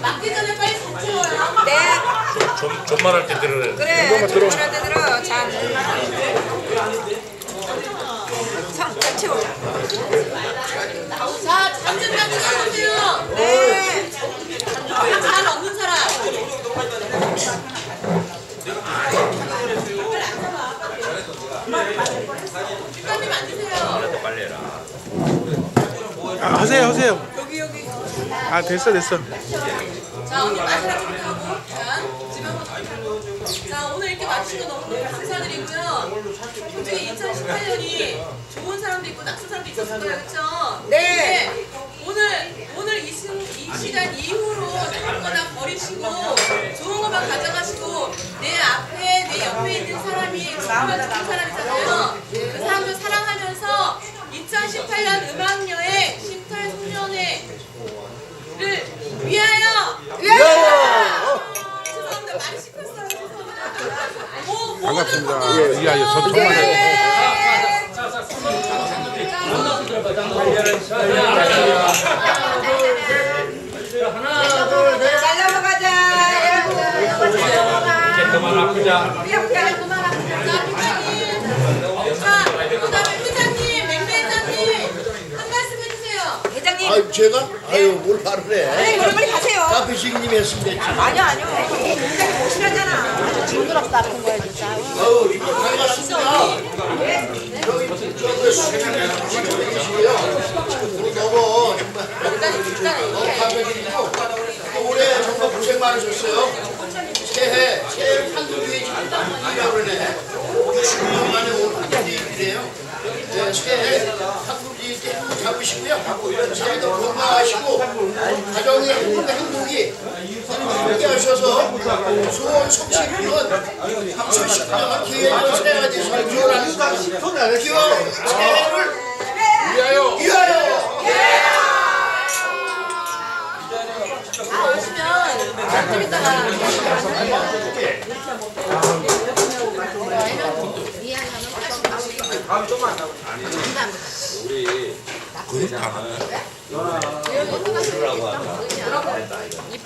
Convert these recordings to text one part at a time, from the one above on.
맞기 전에 빨리 다 채워요. 네, 좀, 좀말할 때 들으래. 그래. 조금이라도 들어. 자, 상, 자, 치워. 자, 잠좀 나누세요. 네. 잘 없는 사람. 뒷담임 앉으세요. 빨리 해라. 아, 하세요 하세요 여기, 여기. 아 됐어 됐어 자, 오늘 마지막. 자, 지금 한번. 자, 오늘 이렇게 마치는 거 너무 감사드리고요. 솔직히 2018년이 좋은 사람도 있고 나쁜 사람도 있었을 거예요. 그쵸? 네. 오늘, 오늘 이, 순, 이 시간 이후로 나쁜 거다 버리시고 좋은 것만 가져가시고 내 앞에, 내 옆에 있는 사람이 정말 좋은 사람이잖아요. 그 사람들 사랑하면서 2018년 음악여행 심탈 송년회를 위하여! 위하여! 죄송합니다. 오, 모든 반갑습니다. 분들 예, 이하여 전통만 네. 잘 넘어가자. 여러분. 그만 아프자. 이렇게. 제가? 아유 뭘 말을 해 네, 그럼 빨리 가세요. 카페식님 했으면 됐지 아니요, 아니요. 회장님 오시려잖아. 징그럽다 아픈 거야 진짜. 아유 이거 반갑습니다 여기 저기 수고요 우리 너무 정말 너무 감사드리고 또 올해 정말 고생 많으셨어요 새해 새해 한국에 일이라고 그러네 60년 만에 온 네, 새해 한국이 이렇게 잡으시고요. 새해도 건강하시고 가정의 행복 행복이 함께 하셔서 소원 성취비원 2019년 기회를 새해가 되시길 기원하는 기원 새해를 위하여. 위하여. 다 오시면 좀 이따가. 이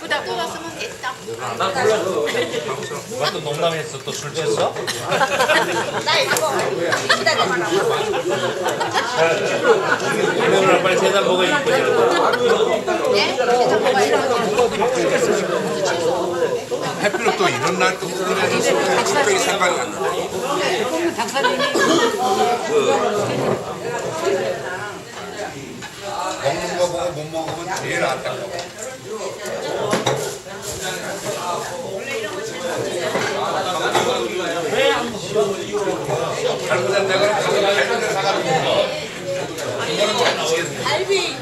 쁘다고 왔으면 됐다. 누가 또 농담했어? 또 술 취했어? 나 이거. 오늘 빨리 세잔 먹어 이쁘지. 해필로 또 이런 날또 그래서 특별히 생각이 안 나. 먹는 거 보고 못 먹으면 제일 안타까워.